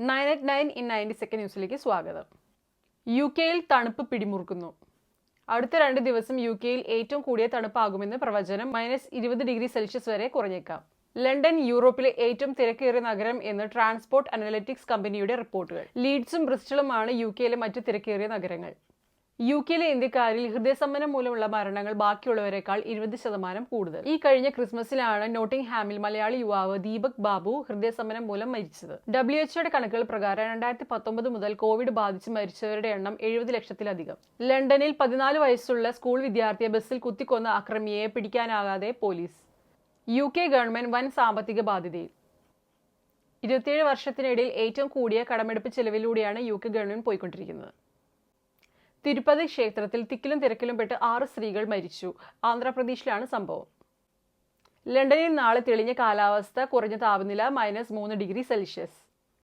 Nine eight nine in ninety second ന്യൂസിലേക്ക് സ്വാഗതം. U കെയിൽ തണുപ്പ് പിടിമുറുക്കുന്നു. അടുത്ത രണ്ട് ദിവസം യു കെയിൽ ഏറ്റവും കൂടിയ തണുപ്പാകുമെന്ന് പ്രവചനം മൈനസ് ഇരുപത് ഡിഗ്രി സെൽഷ്യസ് വരെ കുറഞ്ഞേക്കാം. ലണ്ടൻ യൂറോപ്പിലെ ഏറ്റവും തിരക്കേറിയ നഗരം എന്ന് ട്രാൻസ്പോർട്ട് അനലറ്റിക്സ് കമ്പനിയുടെ റിപ്പോർട്ടുകൾ. ലീഡ്സും ബ്രിസ്റ്റളുമാണ് യു കെയിലെ മറ്റ് തിരക്കേറിയ നഗരങ്ങൾ. യു കെയിലെ ഇന്ത്യക്കാരിൽ ഹൃദയസമ്മനം മൂലമുള്ള മരണങ്ങൾ ബാക്കിയുള്ളവരെക്കാൾ ഇരുപത് ശതമാനം കൂടുതൽ. ഈ കഴിഞ്ഞ ക്രിസ്മസിലാണ് നോട്ടിംഗ് ഹാമിൽ മലയാളി യുവാവ് ദീപക് ബാബു ഹൃദയസമ്മനം മൂലം മരിച്ചത്. ഡബ്ല്യു എച്ച്ഒയുടെ കണക്കുകൾ പ്രകാരം രണ്ടായിരത്തി പത്തൊമ്പത് മുതൽ കോവിഡ് ബാധിച്ച് മരിച്ചവരുടെ എണ്ണം എഴുപത് ലക്ഷത്തിലധികം. ലണ്ടനിൽ പതിനാല് വയസ്സുള്ള സ്കൂൾ വിദ്യാർത്ഥിയെ ബസ്സിൽ കുത്തിക്കൊന്ന അക്രമിയെ പിടിക്കാനാകാതെ പോലീസ്. യു കെ ഗവൺമെന്റ് വൻ സാമ്പത്തിക ബാധ്യതയിൽ. ഇരുപത്തിയേഴ് വർഷത്തിനിടയിൽ ഏറ്റവും കൂടിയ കടമെടുപ്പ് ചെലവിലൂടെയാണ് യു കെ ഗവൺമെന്റ് പോയിക്കൊണ്ടിരിക്കുന്നത്. തിരുപ്പതി ക്ഷേത്രത്തിൽ തിക്കിലും തിരക്കിലും പെട്ട് ആറ് സ്ത്രീകൾ മരിച്ചു. ആന്ധ്രാപ്രദേശിലാണ് സംഭവം. ലണ്ടനിൽ നാളെ തെളിഞ്ഞ കാലാവസ്ഥ കുറഞ്ഞ താപനില മൈനസ് മൂന്ന് ഡിഗ്രി സെൽഷ്യസ്.